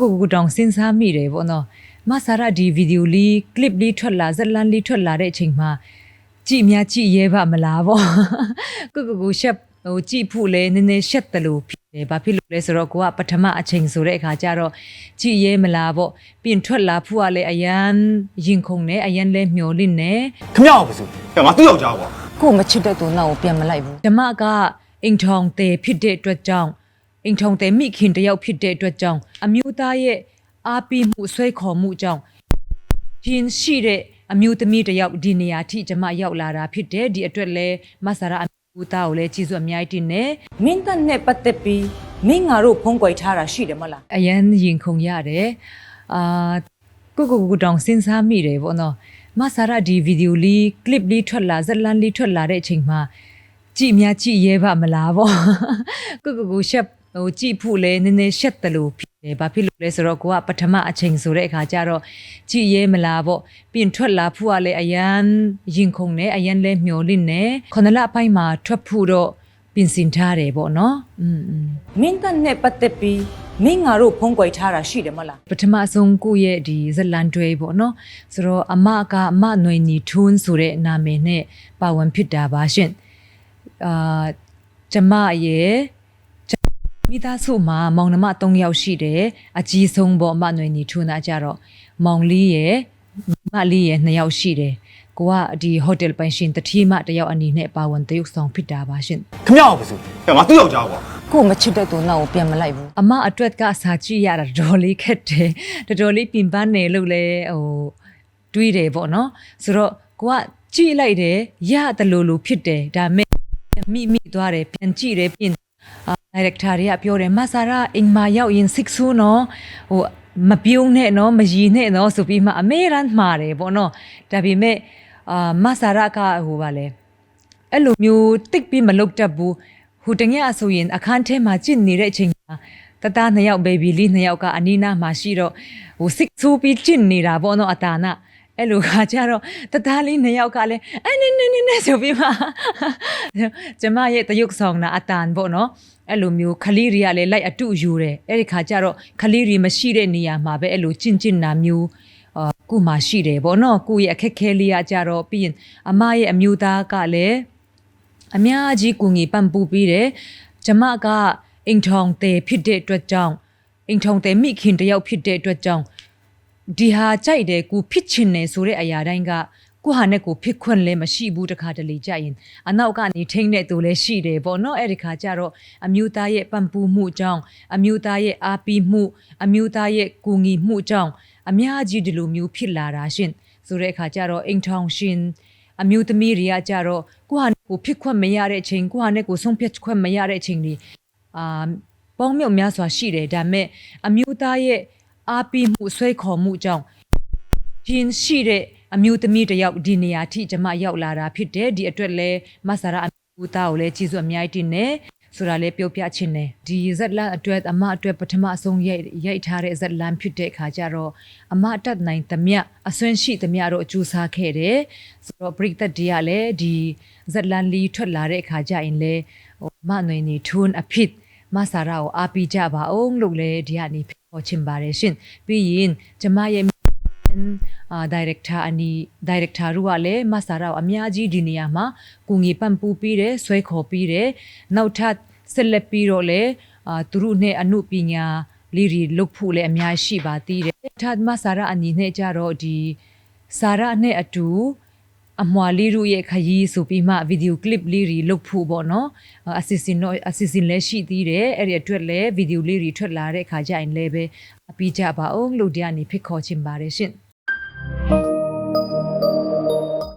ကိုကိုကိုတောင်စဉ်းစားမိတယ်ပေါ့နော်မဆာရဒီဗီဒီယိုလေး clip လေးထွက်လာဇက်လန်လေးထွက်လာတဲ့အချိန်မှာကြည်များကြည်ရဲပါမလားပေါ့ကိုကိုကိုရှက်ဟိုကြည်ဖို့လဲနည်းနည်းရှက်တယ်လို့ဖြစ်တယ်ဘာဖြစ်လို့လဲဆိုတော့ကိုကပထမအချိန်ဆိုတဲ့အခါကျတော့ကြည်ရဲမလားပေါ့ပြင်ထွက်လာဖို့ကလည်းအရန်ရင်ခုန်နေအရန်လဲမျောလင့်နေခမရအောင်ပါစို့ဟဲ့ငါသူ့ယောက်ျားကွာကို့မချစ်တဲ့သူနောက်ကိုပြန်မလိုက်ဘူးဓမ္မကအိမ်ထောင်တဲ့ဖြစ်တဲ့အတွက်ကြောင့် အိမ်ထောင်တဲ့မိခင်တစ်ယောက်ဖြစ်တဲ့အတွက်ကြောင့်အမျိုးသားရဲ့အားပေးမှုဆွဲခေါ်မှုကြောင့်ရှင်ရှိတဲ့အမျိုးသမီးတစ်ယောက်ဒီနေရာထိဓမ္မရောက်လာတာဖြစ်တယ်ဒီအတွက်လဲမဆာရအမျိုးသားကိုလည်းကျေးဇူးအများကြီးတင်တယ်မင်းတက်နဲ့ပတ်သက်ပြီးမင်းငါတို့ဖုံးကွယ်ထားတာရှိတယ်မလားအရန်ရင်ခုန်ရတယ်အာကိုကိုကိုတောင်စဉ်းစားမိတယ်ပေါ့နော်မဆာရဒီဗီဒီယိုလေး clip လေးထွက်လာဇက်လန်လေးထွက်လာတဲ့အချိန်မှာကြည်များကြည်ရဲပါမလားပေါ့ကိုကိုကိုရှက် ဟိုကြည့်ဖို့လဲနည်းနည်းရှက်တယ်လို့ဖြစ်တယ်ဘာဖြစ်လို့လဲဆိုတော့ကိုကပထမအချိန်ဆိုတဲ့အခါကျတော့ကြည့်ရဲမလားပေါ့ပြင်ထွက်လာဖို့ကလည်းအရန်ရင်ခုန်နေအရန်လဲမျောလင့်နေခဏလအပိုင်းမှာထွက်ဖို့တော့ပြင်ဆင်ထားတယ်ပေါ့နော်อืมမင်းကနဲ့ပတ်သက်ပြီးမင်းငါတို့ဖုံးကွယ်ထားတာရှိတယ်မလားပထမဆုံးကိုရဲ့ဒီဇလန်တွဲပေါ့နော်ဆိုတော့အမကအမနွေနီထွန်းဆိုတဲ့နာမည်နဲ့ပါဝင်ဖြစ်တာပါရှင်အာကျမရဲ့ မိသားစုမှာမောင်နှမ3ယောက်ရှိတယ်အကြီးဆုံးပေါ့အမຫນွေနီထွန်းတာကြတော့မောင်လေးရဲ့မလေးရဲ့2ယောက်ရှိတယ်ကိုကဒီဟိုတယ်ပိုင်ရှင်တတိမတယောက်အနေနဲ့ပါဝင်တရုပ်ဆောင်ဖြစ်တာပါရှင်ခမရအောင်ပါစို့ဟဲ့ငါသူ့ယောက်ျားကွာကို့မချစ်တဲ့သူနောက်ကိုပြန်မလိုက်ဘူးအမအတွက်ကစာကြည့်ရတာတော်တော်လေးခက်တယ်တော်တော်လေးပြင်ပန်းနေလို့လဲဟိုတွေးတယ်ပေါ့နော်ဆိုတော့ကိုကကြည့်လိုက်တယ်ရတယ်လို့လို့ဖြစ်တယ်ဒါမဲ့မိမိသွားတယ်ပြန်ကြည့်တယ်ပြင်အာ director တွေကပြောတယ်မဆာရာအင်မာရောက်ရင်6ဆိုးနော်ဟိုမပြုံးနဲ့နော်မရည်နဲ့နော်ဆိုပြီးမှအမေရန်မှားတယ်ပေါ့နော်ဒါပေမဲ့အာမဆာရာကဟိုပါလဲအဲ့လိုမျိုးတိတ်ပြီးမလုတ်တတ်ဘူးဟိုတငယ်အဆိုရင်အခန်းထဲမှာကြင့်နေတဲ့အချိန်မှာတသားနှစ်ယောက်ဘေဘီလေးနှစ်ယောက်က အနီးနားမှာရှိတော့ဟိုစစ်ဆိုးပြီးကြင့်နေတာပေါ့နော်အတာနာ အဲ့လိုခါကျတော့တသားလေးနှစ်ယောက်ကလည်းအဲ့နေနေနေနေဆိုပြီးမှကျမရဲ့တရုတ်ဆောင်တာအတန်ပေါ့နော်အဲ့လိုမျိုးခလေးတွေကလည်းလိုက်အတုယူတယ်အဲ့ဒီခါကျတော့ခလေးတွေမရှိတဲ့နေရာမှာပဲအဲ့လိုကြင့်ကြင့်နာမျိုးအာကိုမှရှိတယ်ပေါ့နော်ကိုရဲ့အခက်ခဲလေးကကြတော့ပြီးရင်အမရဲ့အမျိုးသားကလည်းအများကြီးကူညီပံ့ပိုးပေးတယ်။ကျမကအိမ်ထောင်တဲ့ဖြစ်တဲ့အတွက်ကြောင့်အိမ်ထောင်တဲ့မိခင်တစ်ယောက်ဖြစ်တဲ့အတွက်ကြောင့် ဒီဟာကြိုက်တယ်ကိုဖြစ်ချင်တယ်ဆိုတဲ့အရာတိုင်းကကိုဟာနဲ့ကိုဖြစ်ခွင့်လည်းမရှိဘူးတခါတလေကြရင်အနောက်ကနေထိန်းတဲ့သူလည်းရှိတယ်ပေါ့နော်အဲ့ဒီခါကျတော့အမျိုးသားရဲ့ပံ့ပိုးမှုကြောင့်အမျိုးသားရဲ့အားပေးမှုအမျိုးသားရဲ့ကူညီမှုကြောင့်အများကြီးဒီလိုမျိုးဖြစ်လာတာရှင်ဆိုတဲ့အခါကျတော့အိမ်ထောင်ရှင်အမျိုးသမီးတွေကကြတော့ကိုဟာနဲ့ကိုဖြစ်ခွင့်မရတဲ့အချိန်ကိုဟာနဲ့ကိုဆုံးဖြတ်ခွင့်မရတဲ့အချိန်တွေအာပေါင်းမြုပ်များစွာရှိတယ်ဒါပေမဲ့အမျိုးသားရဲ့ အားပေးမှုဆွဲခေါ်မှုကြောင့်ရှင်ရှိတဲ့အမျိုးသမီးတစ်ယောက်ဒီနေရာထိကျမရောက်လာတာဖြစ်တယ်ဒီအတွက်လဲမဆာရာအမျိုးသားကိုလည်းကျေးဇူးအများကြီးတင်တယ်ဆိုတာလေးပြောပြချင်တယ်ဒီဇက်လန်အတွက်အမအတွက်ပထမအဆုံးရိုက်ရိုက်ထားတဲ့ဇက်လန်ဖြစ်တဲ့အခါကျတော့အမတတ်နိုင်သမျှအစွမ်းရှိသမျှတော့အကျိုးစားခဲ့တယ်ဆိုတော့ပရိသတ်တွေကလည်းဒီဇက်လန်လီထွက်လာတဲ့အခါကျရင်လေဟိုမနွေနေထွန်းအဖြစ်မဆာရာကိုအားပေးကြပါအောင်လို့လည်းဒီကနေ ပြောချင်ပါတယ်ရှင်ပြီးရင်ကျမရဲ့အာဒါရိုက်တာအနီဒါရိုက်တာတို့ကလည်းမဆာရာကိုအများကြီးဒီနေရာမှာကူညီပံ့ပိုးပေးတယ်ဆွဲခေါ်ပေးတယ်နောက်ထပ်ဆက်လက်ပြီးတော့လည်းအာသူတို့နဲ့အမှုပညာလေးတွေလုပ်ဖို့လည်းအများရှိပါသေးတယ်ထပ်မဆာရာအနီနဲ့ကြတော့ဒီဆာရာနဲ့အတူ အမွာလေးတို့ရဲ့ခရီးဆိုပြီးမှဗီဒီယိုကလစ်လေးတွေလုပ်ဖို့ပေါ့နော်အစီအစဉ်တော့အစီအစဉ်လည်းရှိသေးတယ်အဲ့ဒီအတွက်လည်းဗီဒီယိုလေးတွေထွက်လာတဲ့အခါကျရင်လည်းပဲအပြီးကြပါအောင်လို့ဒီကနေဖိတ်ခေါ်ချင်ပါတယ်ရှင်